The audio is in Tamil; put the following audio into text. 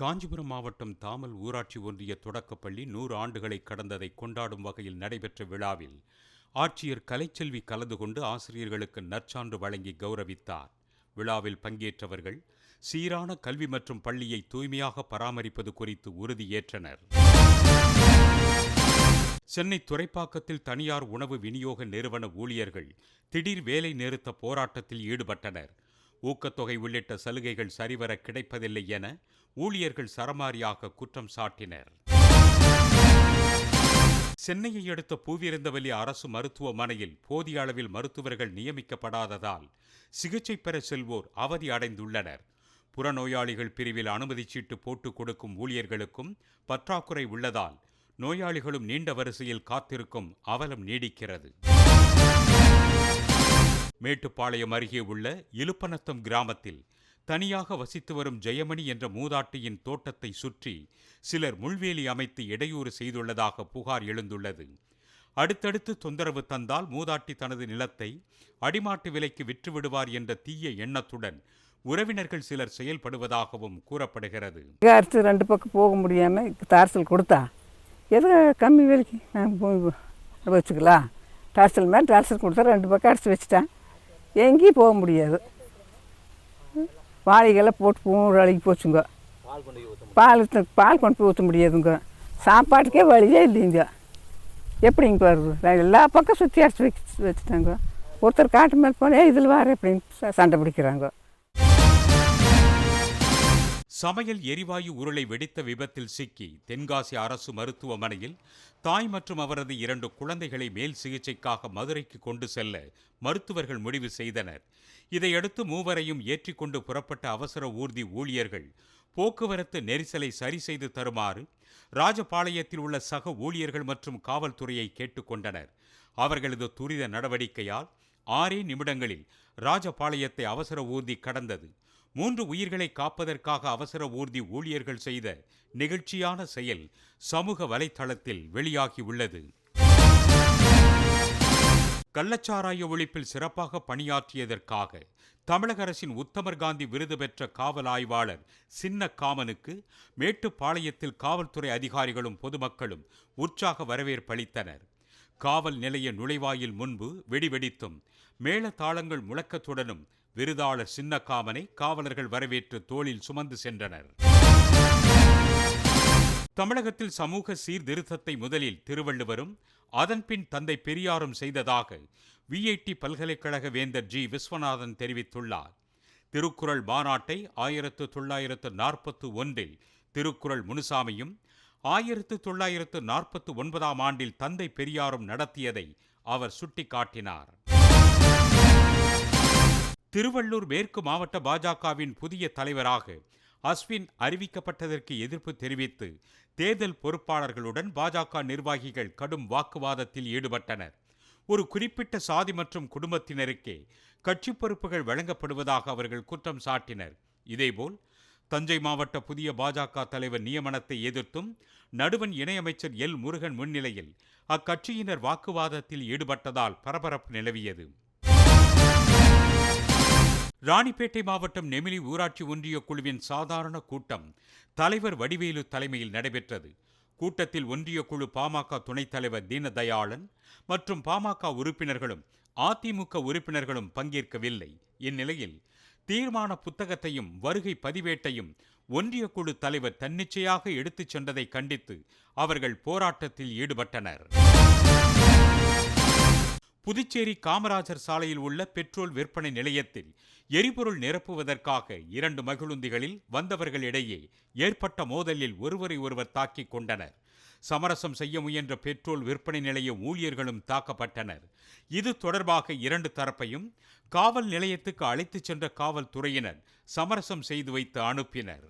காஞ்சிபுரம் மாவட்டம் தாமல் ஊராட்சி ஒன்றிய தொடக்கப்பள்ளி நூறு ஆண்டுகளை கடந்ததை கொண்டாடும் வகையில் நடைபெற்ற விழாவில் ஆட்சியர் கலைச்செல்வி கலந்து கொண்டு ஆசிரியர்களுக்கு நற்சான்று வழங்கி கௌரவித்தார். விழாவில் பங்கேற்றவர்கள் சீரான கல்வி மற்றும் பள்ளியை தூய்மையாக பராமரிப்பது குறித்து உறுதியேற்றனர். சென்னை துறைப்பாக்கத்தில் தனியார் உணவு விநியோக நிறுவன ஊழியர்கள் திடீர் வேலை நிறுத்த போராட்டத்தில் ஈடுபட்டனர். ஊக்கத்தொகை உள்ளிட்ட சலுகைகள் சரிவர கிடைப்பதில்லை என ஊழியர்கள் சரமாரியாக குற்றம் சாட்டினர். சென்னையை அடுத்த பூவிருந்தவல்லி அரசு மருத்துவமனையில் போதிய அளவில் மருத்துவர்கள் நியமிக்கப்படாததால் சிகிச்சை பெற செல்வோர் அவதி அடைந்துள்ளனர். புறநோயாளிகள் பிரிவில் அனுமதி சீட்டு போட்டுக் கொடுக்கும் ஊழியர்களுக்கும் பற்றாக்குறை உள்ளதால் நோயாளிகளும் நீண்ட வரிசையில் காத்திருக்கும் அவலம் நீடிக்கிறது. மேட்டுப்பாளையம் அருகே உள்ள இலுப்பநத்தம் கிராமத்தில் தனியாக வசித்து வரும் ஜெயமணி என்ற மூதாட்டியின் தோட்டத்தை சுற்றி சிலர் முள்வேலி அமைத்து இடையூறு செய்துள்ளதாக புகார் எழுந்துள்ளது. அடுத்தடுத்து தொந்தரவு தந்தால் மூதாட்டி தனது நிலத்தை அடிமாட்டு விலைக்கு விற்று விடுவார் என்ற தீய எண்ணத்துடன் உறவினர்கள் சிலர் செயல்படுவதாகவும் கூறப்படுகிறது. அரசு ரெண்டு பக்கம் போக முடியாமல் டார்சல் கொடுத்தா? எது கம்மி விலைக்கு? நான் போய் வச்சுக்கலாம். டார்சல் மேலே டார்சல் கொடுத்தா ரெண்டு பக்கம் அரசு வச்சுட்டேன் எங்கேயும் போக முடியாது. வாழைகளை போட்டு பூண்டு அழுகி போச்சுங்க. பால் பால் கொண்டு போய் ஊற்ற முடியாதுங்க. சாப்பாட்டுக்கே வழியே இல்லைங்க. எப்படிங்க வருது? நான் எல்லா பக்கம் சுற்றி அடிச்சு வச்சு வச்சுட்டாங்க. ஒருத்தர் காட்டு மேலே போனே இதில் வார எப்படின்னு ச- சண்டை பிடிக்கிறாங்க. சமையல் எரிவாயு உருளை வெடித்த விபத்தில் சிக்கி தென்காசி அரசு மருத்துவமனையில் தாய் மற்றும் அவரது இரண்டு குழந்தைகளை மேல் சிகிச்சைக்காக மதுரைக்கு கொண்டு செல்ல மருத்துவர்கள் முடிவு செய்தனர். இதையடுத்து மூவரையும் ஏற்றிக்கொண்டு புறப்பட்ட அவசர ஊர்தி ஊழியர்கள் போக்குவரத்து நெரிசலை சரி செய்து தருமாறு ராஜபாளையத்தில் உள்ள சக ஊழியர்கள் மற்றும் காவல்துறையை கேட்டுக்கொண்டனர் அவர்களது துரித நடவடிக்கையால் ஆறே நிமிடங்களில் ராஜபாளையத்தை அவசர ஊர்தி கடந்தது. மூன்று உயிர்களை காப்பதற்காக அவசர ஊர்தி ஊழியர்கள் செய்த நெகிழ்ச்சியான செயல் சமூக வலைத்தளத்தில் வெளியாகியுள்ளது. கள்ளச்சாராய ஒழிப்பில் சிறப்பாக பணியாற்றியதற்காக தமிழக அரசின் உத்தமர் காந்தி விருது பெற்ற காவல் ஆய்வாளர் சின்ன காமனுக்கு மேட்டுப்பாளையத்தில் காவல்துறை அதிகாரிகளும் பொதுமக்களும் உற்சாக வரவேற்பளித்தனர் காவல் நிலைய நுழைவாயில் முன்பு வெடிவெடித்தும் மேளதாளங்கள் முழக்கத்துடனும் விருதாளர் சின்னக்காமனை காவலர்கள் வரவேற்று தோளில் சுமந்து சென்றனர். தமிழகத்தில் சமூக சீர்திருத்தத்தை முதலில் திருவள்ளுவரும் அதன்பின் தந்தை பெரியாரும் செய்ததாக விஐடி பல்கலைக்கழக வேந்தர் ஜி. விஸ்வநாதன் தெரிவித்துள்ளார். திருக்குறள் மாநாட்டை ஆயிரத்து தொள்ளாயிரத்து நாற்பத்து ஒன்றில் திருக்குறள் முனுசாமியும் ஆயிரத்து தொள்ளாயிரத்து நாற்பத்து ஒன்பதாம் ஆண்டில் தந்தை பெரியாரும் நடத்தியதை அவர் சுட்டிக்காட்டினார். திருவள்ளூர் மேற்கு மாவட்ட பாஜகவின் புதிய தலைவராக அஸ்வின் அறிவிக்கப்பட்டதற்கு எதிர்ப்பு தெரிவித்து தேர்தல் பொறுப்பாளர்களுடன் பாஜக நிர்வாகிகள் கடும் வாக்குவாதத்தில் ஈடுபட்டனர். ஒரு குறிப்பிட்ட சாதி மற்றும் குடும்பத்தினருக்கே கட்சி பொறுப்புகள் வழங்கப்படுவதாக அவர்கள் குற்றம் சாட்டினர். இதேபோல் தஞ்சை மாவட்ட புதிய பாஜக தலைவர் நியமனத்தை எதிர்த்தும் நடுவன் இணையமைச்சர் எல் முருகன் முன்னிலையில் அக்கட்சியினர் வாக்குவாதத்தில் ஈடுபட்டதால் பரபரப்பு நிலவியது. ராணிப்பேட்டை மாவட்டம் நெமிலி ஊராட்சி ஒன்றிய குழுவின் சாதாரண கூட்டம் தலைவர் வடிவேலு தலைமையில் நடைபெற்றது. கூட்டத்தில் ஒன்றிய குழு பாமக துணைத் தலைவர் தீனதயாளன் மற்றும் பாமக உறுப்பினர்களும் அதிமுக உறுப்பினர்களும் பங்கேற்கவில்லை. இந்நிலையில் தீர்மான புத்தகத்தையும் வருகை பதிவேட்டையும் ஒன்றிய குழு தலைவர் தன்னிச்சையாக எடுத்துச் சென்றதை கண்டித்து அவர்கள் போராட்டத்தில் ஈடுபட்டனர். புதுச்சேரி காமராஜர் சாலையில் உள்ள பெட்ரோல் விற்பனை நிலையத்தில் எரிபொருள் நிரப்புவதற்காக இரண்டு மகிழுந்திகளில் வந்தவர்களிடையே ஏற்பட்ட மோதலில் ஒருவரை ஒருவர் தாக்கிக் கொண்டனர். சமரசம் செய்ய முயன்ற பெட்ரோல் விற்பனை நிலைய ஊழியர்களும் தாக்கப்பட்டனர். இது தொடர்பாக இரண்டு தரப்பையும் காவல் நிலையத்துக்கு அழைத்துச் சென்ற காவல்துறையினர் சமரசம் செய்து வைத்து அனுப்பினர்.